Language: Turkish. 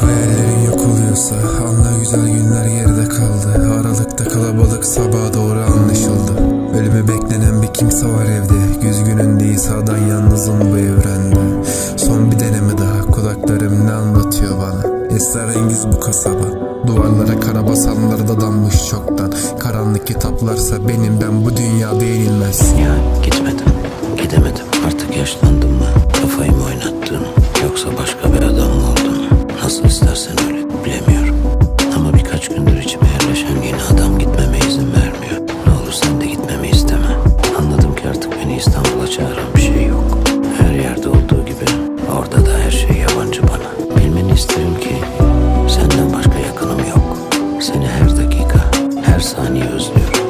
oysa Anla güzel günler geride kaldı. Aralıkta kalabalık sabaha doğru anlaşıldı. Ölümü beklenen bir kimse var evde. Güz günündeyiz sağdan yalnızım bu evrende. Son bir deneme daha kulaklarım ne anlatıyor bana? Esrarengiz bu kasaba. Duvarlara kara basanları da dammış çoktan. Karanlık kitaplarsa benimden bu dünyada yenilmez Ya gitmedim, Kalsın istersen öyle bilemiyorum. Ama birkaç gündür içime yerleşen yeni adam gitmeme izin vermiyor. Ne olur sen de gitmemi isteme. Anladım ki artık beni İstanbul'a çağıran bir şey yok. Her yerde olduğu gibi orada da her şey yabancı bana. Bilmeni isterim ki senden başka yakınım yok. Seni her dakika her saniye özlüyorum.